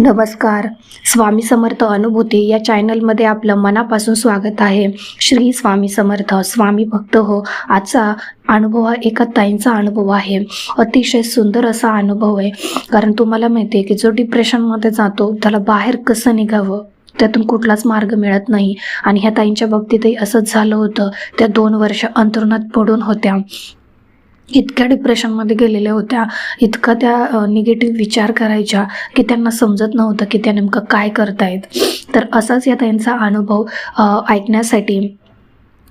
नमस्कार. स्वामी समर्थ अनुभूती या चॅनलमध्ये आपलं मनापासून स्वागत आहे. श्री स्वामी समर्थ स्वामी भक्त हो आजचा अनुभव हा एका ताईंचा अनुभव आहे. अतिशय सुंदर असा अनुभव आहे. कारण तुम्हाला माहिती आहे की जो डिप्रेशनमध्ये जातो त्याला बाहेर कसं निघावं? त्यातून कुठलाच मार्ग मिळत नाही. आणि ह्या ताईंच्या बाबतीतही असंच झालं होतं. त्या दोन वर्ष अंतरुणात पडून होत्या. इतक्या डिप्रेशनमध्ये गेलेल्या होत्या इतका त्या निगेटिव्ह विचार करायच्या की त्यांना समजत नव्हतं की त्या नेमकं काय करतायत. तर असाच या त्यांचा अनुभव ऐकण्यासाठी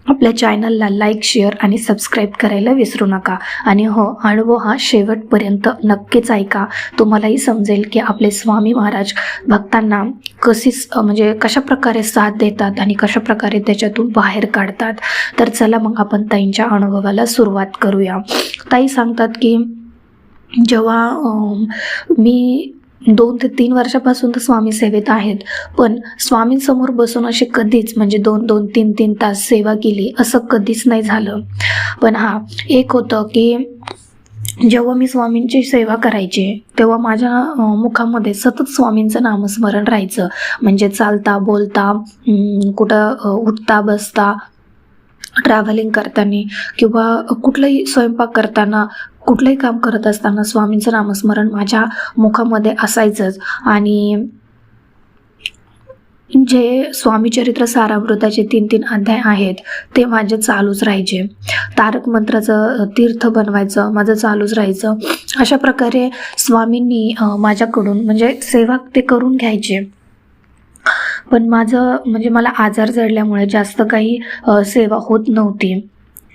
आपल्या चॅनलला लाईक शेअर आणि सबस्क्राईब करायला विसरू नका. आणि हो अनुभव हा शेवटपर्यंत नक्कीच ऐका. तुम्हालाही समजेल की आपले स्वामी महाराज भक्तांना कशी म्हणजे कशा प्रकारे साथ देतात आणि कशा प्रकारे त्याच्यातून बाहेर काढतात. तर चला मग आपण ताईंच्या अनुभवाला सुरुवात करूया. ताई सांगतात की जेव्हा मी दोन ते तीन वर्षापासून तर स्वामी सेवेत आहेत. पण स्वामींसमोर बसून असे कधीच म्हणजे दोन दोन तीन तीन तास सेवा केली असं कधीच नाही झालं. पण हा एक होतं की जेव्हा मी स्वामींची सेवा करायचे तेव्हा माझ्या मुखामध्ये सतत स्वामींचं नामस्मरण राहायचं. म्हणजे चालता बोलता कुठं उठता बसता ट्रॅव्हलिंग करताना किंवा कुठलंही स्वयंपाक करताना कुठलंही काम करत असताना स्वामींचं नामस्मरण माझ्या मुखामध्ये असायचंच. आणि जे स्वामी चरित्र सारामृताचे तीन तीन अध्याय आहेत ते माझे चालूच राहायचे. तारक मंत्राचं तीर्थ बनवायचं माझं चालूच राहायचं. अशा प्रकारे स्वामींनी माझ्याकडून म्हणजे सेवा ते करून घ्यायचे. पण माझं म्हणजे मला आजार जडल्यामुळे जास्त काही सेवा होत नव्हती.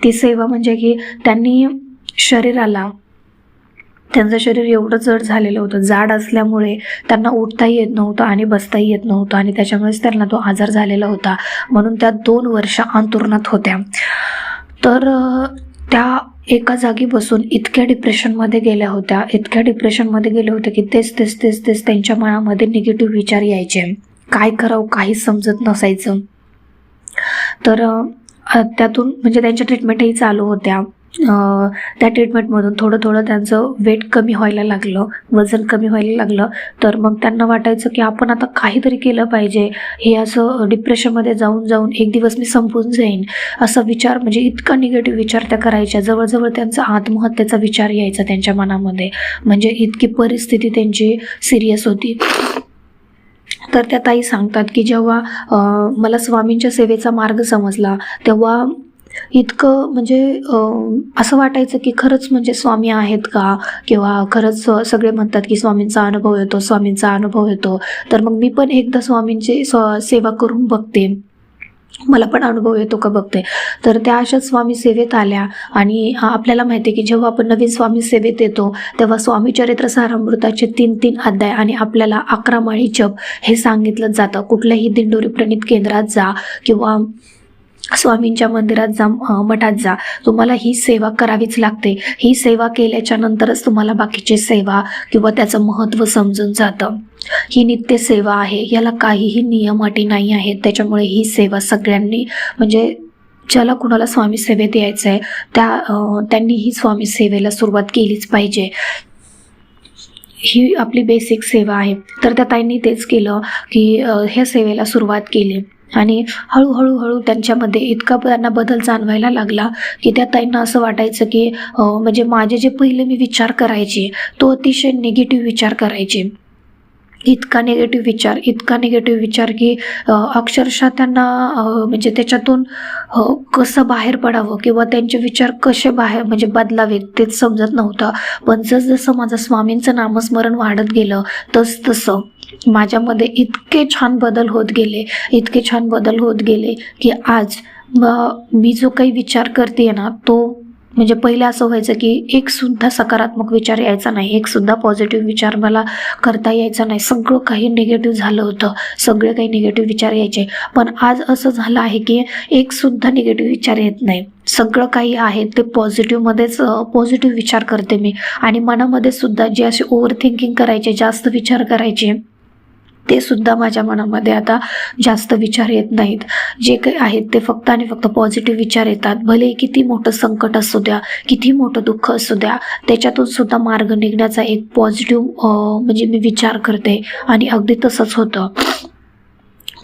ती सेवा म्हणजे की त्यांनी शरीराला. त्यांचं शरीर एवढं जड झालेलं होतं. जाड असल्यामुळे त्यांना उठताही येत नव्हतं आणि बसताही येत नव्हतं आणि त्याच्यामुळेच त्यांना तो आजार झालेला होता. म्हणून त्या दोन वर्ष अंतुरणात होत्या. तर त्या एका जागी बसून इतक्या डिप्रेशनमध्ये गेल्या होत्या. इतक्या डिप्रेशनमध्ये गेले होते की तेच तेच तेच तेच त्यांच्या मनामध्ये निगेटिव्ह विचार यायचे. काय करावं काहीच समजत नसायचं. तर त्यातून म्हणजे त्यांच्या ट्रीटमेंटही चालू होत्या. त्या ट्रीटमेंटमधून थोडं थोडं त्यांचं वेट कमी व्हायला लागलं वजन कमी व्हायला लागलं. तर मग त्यांना वाटायचं की आपण आता काहीतरी केलं पाहिजे. हे असं डिप्रेशनमध्ये जाऊन जाऊन एक दिवस मी संपून जाईन. असा विचार म्हणजे इतका निगेटिव्ह विचार त्या करायच्या. जवळजवळ त्यांचा आत्महत्येचा विचार यायचा त्यांच्या मनामध्ये. म्हणजे इतकी परिस्थिती त्यांची सिरियस होती. तर त्या ताई सांगतात की जेव्हा मला स्वामींच्या सेवेचा मार्ग समजला तेव्हा इतकं म्हणजे असं वाटायचं की खरंच म्हणजे स्वामी आहेत का? किंवा खरंच सगळे म्हणतात की स्वामींचा अनुभव येतो स्वामींचा अनुभव येतो. तर मग मी पण एकदा स्वामींची स्व सेवा करून बघते. मला पण अनुभव येतो का बघते. तर त्या अशाच स्वामी सेवेत आल्या आणि आपल्याला माहिती आहे की जेव्हा आपण नवीन स्वामी सेवेत येतो तेव्हा स्वामी चरित्र सारामृताचे तीन तीन अध्याय आणि आपल्याला अकरा माळी जप हे सांगितलं जातं. कुठल्याही दिंडोरी प्रणित केंद्रात जा किंवा स्वामींच्या मंदिरात जा मठात जा. तुम्हाला ही सेवा करावीच लागते. ही सेवा केल्याच्या नंतरच तुम्हाला बाकीची सेवा किंवा त्याचं महत्त्व समजून जातं. ही नित्य सेवा आहे. याला काहीही नियम अटी नाही आहेत. त्याच्यामुळे ही सेवा सगळ्यांनी म्हणजे ज्याला कुणाला स्वामी सेवेत यायचं आहे त्या त्यांनी ही स्वामी सेवेला सुरुवात केलीच पाहिजे. ही आपली बेसिक सेवा आहे. तर त्या ताईंनी तेच केलं की ह्या सेवेला सुरुवात केली. आणि हळूहळू हळू त्यांच्यामध्ये इतका त्यांना बदल जाणवायला लागला की त्या ताईंना असं वाटायचं की म्हणजे माझे जे पहिले मी विचार करायचे तो अतिशय निगेटिव्ह विचार करायचे. इतका निगेटिव्ह विचार इतका निगेटिव्ह विचार की अक्षरशः त्यांना म्हणजे त्याच्यातून कसं बाहेर पडावं किंवा त्यांचे विचार कसे बाहेर म्हणजे बदलावेत तेच समजत नव्हतं. पण जसजसं माझं स्वामींचं नामस्मरण वाढत गेलं तस तसं माझ्यामध्ये इतके छान बदल होत गेले इतके छान बदल होत गेले की आज मी जो काही विचार करते ना तो म्हणजे पहिलं असं व्हायचं की एक सुद्धा सकारात्मक विचार यायचा नाही एक सुद्धा पॉझिटिव्ह विचार मला करता यायचा नाही. सगळं काही निगेटिव्ह झालं होतं. सगळे काही निगेटिव्ह विचार यायचे. पण आज असं झालं आहे की एक सुद्धा निगेटिव्ह विचार येत नाही. सगळं काही आहे ते पॉझिटिव्हमध्येच पॉझिटिव्ह विचार करते मी. आणि मनामध्ये सुद्धा जे असे ओव्हर थिंकिंग करायचे जास्त विचार करायचे ते सुद्धा माझ्या मनामध्ये आता जास्त विचार येत नाहीत. जे काही आहेत ते फक्त आणि फक्त पॉझिटिव्ह विचार येतात. भले किती मोठं संकट असू द्या किती मोठं दुःख असू द्या त्याच्यातून सुद्धा मार्ग निघण्याचा एक पॉझिटिव्ह म्हणजे मी विचार करते. आणि अगदी तसंच होतं.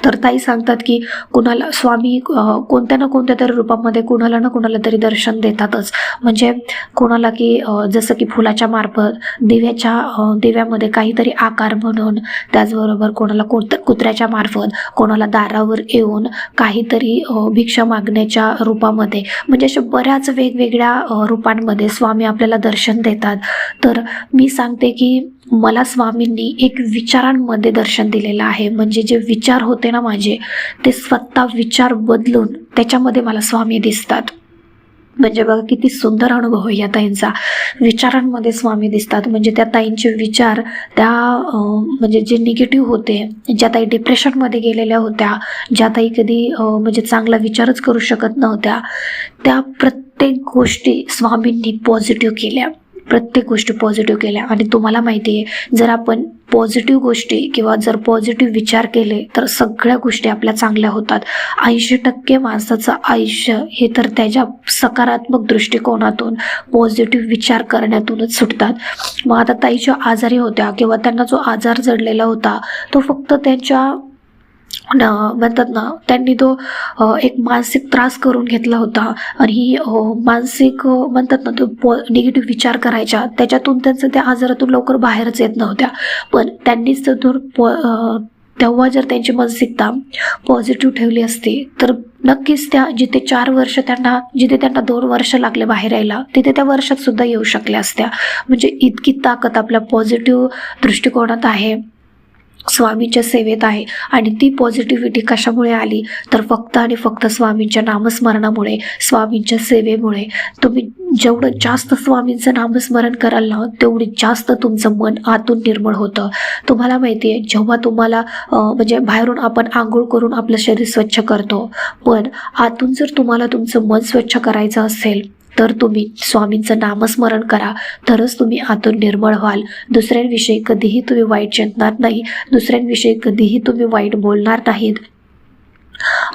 तर ताई सांगतात की कुणाला स्वामी कोणत्या ना कोणत्या तरी रूपामध्ये कुणाला ना कुणाला तरी दर्शन देतातच. म्हणजे कोणाला की जसं की फुलाच्या मार्फत दिव्याच्या दिव्यामध्ये काहीतरी आकार म्हणून त्याचबरोबर कोणाला कोणत कुत्र्याच्या मार्फत कोणाला दारावर येऊन काहीतरी भिक्षा मागण्याच्या रूपामध्ये. म्हणजे अशा बऱ्याच वेगवेगळ्या रूपांमध्ये स्वामी आपल्याला दर्शन देतात. तर मी सांगते की मला स्वामींनी एक विचारांमध्ये दर्शन दिलेलं आहे. म्हणजे जे विचार होते ना माझे ते स्वतः विचार बदलून त्याच्यामध्ये मला स्वामी दिसतात. म्हणजे बघा किती सुंदर अनुभव आहे या ताईंचा. विचारांमध्ये स्वामी दिसतात. म्हणजे त्या ताईंचे विचार त्या म्हणजे जे निगेटिव्ह होते ज्या ताई डिप्रेशनमध्ये गेलेल्या होत्या ज्या ताई कधी म्हणजे चांगला विचारच करू शकत नव्हत्या त्या प्रत्येक गोष्टी स्वामींनी पॉझिटिव्ह केल्या. प्रत्येक गोष्टी पॉझिटिव्ह केल्या. आणि तुम्हाला माहिती आहे जर आपण पॉझिटिव्ह गोष्टी किंवा जर पॉझिटिव्ह विचार केले तर सगळ्या गोष्टी आपल्या चांगल्या होतात. ऐंशी टक्के माणसाचं आयुष्य हे तर त्याच्या सकारात्मक दृष्टिकोनातून पॉझिटिव्ह विचार करण्यातूनच सुटतात. मग आता ताई ज्या आजारी होत्या किंवा त्यांना जो आजार जडलेला होता तो फक्त त्यांच्या म्हणतात ना त्यांनी तो एक मानसिक त्रास करून घेतला होता. आणि ही मानसिक म्हणतात ना तो पॉ निगेटिव्ह विचार करायच्या. त्याच्यातून त्यांचं त्या आजारातून लवकर बाहेरच येत नव्हत्या. पण त्यांनीच जर पॉ तेव्हा जर त्यांची मानसिकता पॉझिटिव्ह ठेवली असती तर नक्कीच त्या जिथे चार वर्ष त्यांना जिथे त्यांना दोन वर्ष लागले बाहेर यायला तिथे त्या वर्षात सुद्धा येऊ शकल्या असत्या. म्हणजे इतकी ताकद आपल्या पॉझिटिव्ह दृष्टिकोनात आहे. स्वामींच्या सेवेत आहे. आणि ती पॉझिटिव्हिटी कशामुळे आली? तर फक्त आणि फक्त स्वामींच्या नामस्मरणामुळे स्वामींच्या सेवेमुळे. तुम्ही जेवढं जास्त स्वामींचं नामस्मरण कराल ना तेवढी जास्त तुमचं मन आतून निर्मळ होतं. तुम्हाला माहिती आहे जेव्हा तुम्हाला म्हणजे बाहेरून आपण आंघोळ करून आपलं शरीर स्वच्छ करतो पण आतून जर तुम्हाला तुमचं मन स्वच्छ करायचं असेल तर तुम्ही स्वामींचं नामस्मरण करा. तरच तुम्ही आतून निर्मळ व्हाल. दुसऱ्यांविषयी कधीही तुम्ही वाईट चिंतणार नाही. दुसऱ्यांविषयी कधीही तुम्ही वाईट बोलणार नाहीत.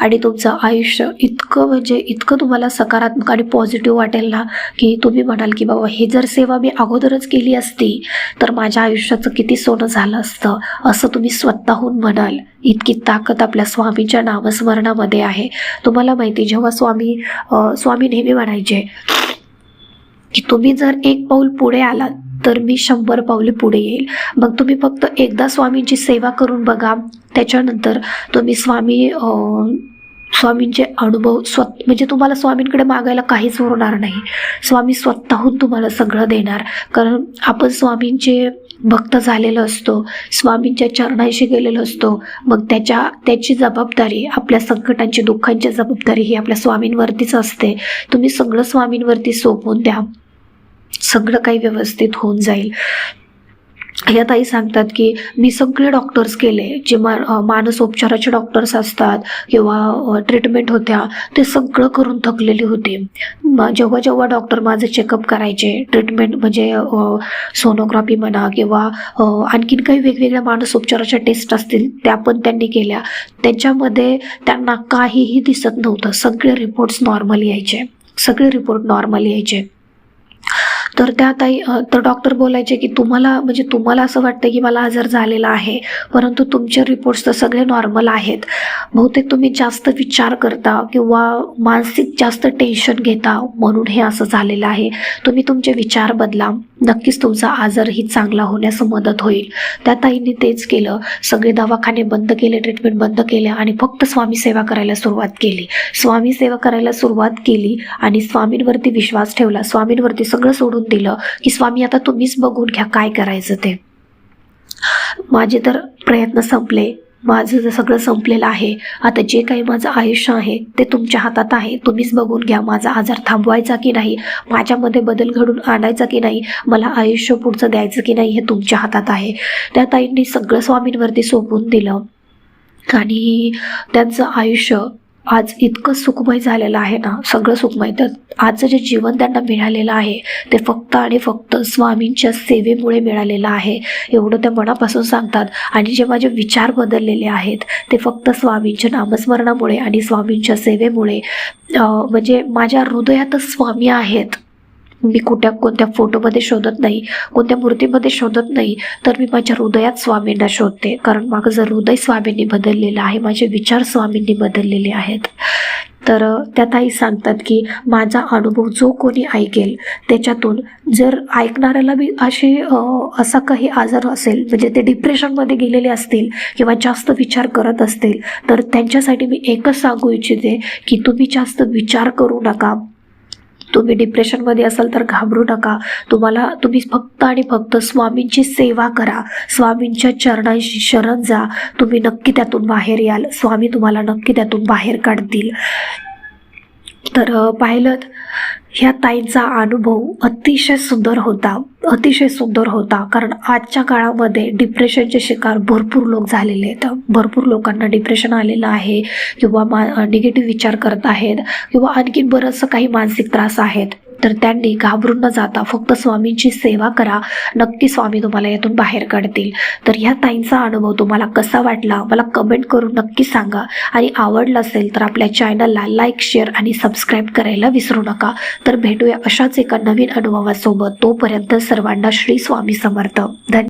आणि तुमचं आयुष्य इतकं म्हणजे इतकं तुम्हाला सकारात्मक आणि पॉझिटिव्ह वाटेल ना की तुम्ही म्हणाल की बाबा ही जर सेवा मी अगोदरच केली असती तर माझ्या आयुष्याचं किती सोनं झालं असतं असं तुम्ही स्वतःहून म्हणाल. इतकी ताकद आपल्या स्वामीच्या नामस्मरणामध्ये आहे. तुम्हाला माहिती जेव्हा स्वामी स्वामी नेहमी म्हणायचे की तुम्ही जर एक पाऊल पुढे आलात तर मी शंभर पावले पुढे येईल. मग तुम्ही फक्त एकदा स्वामींची सेवा करून बघा. त्याच्यानंतर तुम्ही स्वामी स्वामींचे अनुभव स्वत म्हणजे तुम्हाला स्वामींकडे मागायला काहीच उरणार नाही. स्वामी स्वतःहून तुम्हाला सगळं देणार. कारण आपण स्वामींचे भक्त झालेलो असतो. स्वामींच्या चरणाशी गेलेलो असतो. मग त्याच्या त्याची जबाबदारी आपल्या संकटांची दुःखांची जबाबदारी ही आपल्या स्वामींवरतीच असते. तुम्ही सगळं स्वामींवरती सोपवून द्या. सगळं काही व्यवस्थित होऊन जाईल. या ताई सांगतात की मी सगळे डॉक्टर्स केले जे मा मानसोपचाराचे डॉक्टर्स असतात किंवा ट्रीटमेंट होत्या ते सगळं करून थकलेली होती. जेव्हा जेव्हा डॉक्टर माझं चेकअप करायचे ट्रीटमेंट म्हणजे सोनोग्राफी म्हणा किंवा आणखीन काही वेगवेगळ्या मानसोपचाराच्या टेस्ट असतील त्या पण त्यांनी केल्या. त्याच्यामध्ये त्यांना काहीही दिसत नव्हतं. सगळे रिपोर्ट्स नॉर्मल यायचे. सगळे रिपोर्ट नॉर्मल यायचे. तर त्या ताई तर डॉक्टर बोलायचे की तुम्हाला म्हणजे तुम्हाला असं वाटतं की मला आजार झालेला आहे परंतु तुमचे रिपोर्ट्स तर सगळे नॉर्मल आहेत. बहुतेक तुम्ही जास्त विचार करता किंवा मानसिक जास्त टेन्शन घेता म्हणून हे असं झालेलं आहे. तुम्ही तुमचे विचार बदला. नक्कीच तुमचा आजारही चांगला होण्यास मदत होईल. त्या ताईंनी तेच केलं. सगळे दवाखाने बंद केले ट्रीटमेंट बंद केले आणि फक्त स्वामी सेवा करायला सुरुवात केली. स्वामी सेवा करायला सुरुवात केली आणि स्वामींवरती विश्वास ठेवला. स्वामींवरती सगळं सोडून दिलं की स्वामी आता तुम्हीच बघून घ्या काय करायचं ते. माझे तर प्रयत्न संपले. माझं जर सगळं संपलेलं आहे आता जे काही माझं आयुष्य आहे ते तुमच्या हातात आहे. तुम्हीच बघून घ्या माझा आजार थांबवायचा की नाही माझ्यामध्ये बदल घडून आणायचा की नाही मला आयुष्य पुढचं द्यायचं की नाही हे तुमच्या हातात आहे. त्या ताईंनी सगळं स्वामींवरती सोपवून दिलं. आणि त्यांचं आयुष्य आज इतकं सुखमय झालेलं आहे ना सगळं सुखमय. तर आजचं जे जीवन त्यांना मिळालेलं आहे ते फक्त आणि फक्त स्वामींच्या सेवेमुळे मिळालेलं आहे एवढं त्या मनापासून सांगतात. आणि जे माझे विचार बदललेले आहेत ते फक्त स्वामींच्या नामस्मरणामुळे आणि स्वामींच्या सेवेमुळे म्हणजे माझ्या हृदयातच स्वामी आहेत. मी कुठ्या कोणत्या फोटोमध्ये शोधत नाही कोणत्या मूर्तीमध्ये शोधत नाही तर मी माझ्या हृदयात स्वामींना शोधते. कारण माझं हृदय स्वामींनी बदललेलं आहे माझे विचार स्वामींनी बदललेले आहेत. तर त्या ताई सांगतात की माझा अनुभव जो कोणी ऐकेल त्याच्यातून जर ऐकणाऱ्याला बी असे असा काही आजार असेल म्हणजे ते डिप्रेशनमध्ये गेलेले असतील किंवा जास्त विचार करत असतील तर त्यांच्यासाठी मी एकच सांगू इच्छिते की तुम्ही जास्त विचार करू नका. तुम्ही डिप्रेशनमध्ये असाल तर घाबरू नका. तुम्हाला तुम्ही फक्त आणि फक्त स्वामींची सेवा करा. स्वामींच्या चरणांशी शरण जा. तुम्ही नक्की त्यातून बाहेर याल. स्वामी तुम्हाला नक्की त्यातून बाहेर काढतील. तर पाहिलं ह्या ताईंचा अनुभव अतिशय सुंदर होता अतिशय सुंदर होता. कारण आजच्या काळामध्ये डिप्रेशनचे शिकार भरपूर लोक झालेले आहेत. भरपूर लोकांना डिप्रेशन आलेलं आहे किंवा मा निगेटिव्ह विचार करत आहेत किंवा आणखीन बरंचसं काही मानसिक त्रास आहेत. तर त्यांनी घाबरून न जाता फक्त स्वामींची सेवा करा. नक्की स्वामी तुम्हाला यातून बाहेर काढतील. तर ह्या ताईंचा अनुभव तुम्हाला कसा वाटला? मला कमेंट करून नक्की सांगा. आणि आवडला असेल तर आपल्या चॅनलला लाईक शेअर आणि सबस्क्राईब करायला विसरू नका. तर भेटूया अशाच एका नवीन अनुभवासोबत. तोपर्यंत सर्वांना श्री स्वामी समर्थ. धन्यवाद.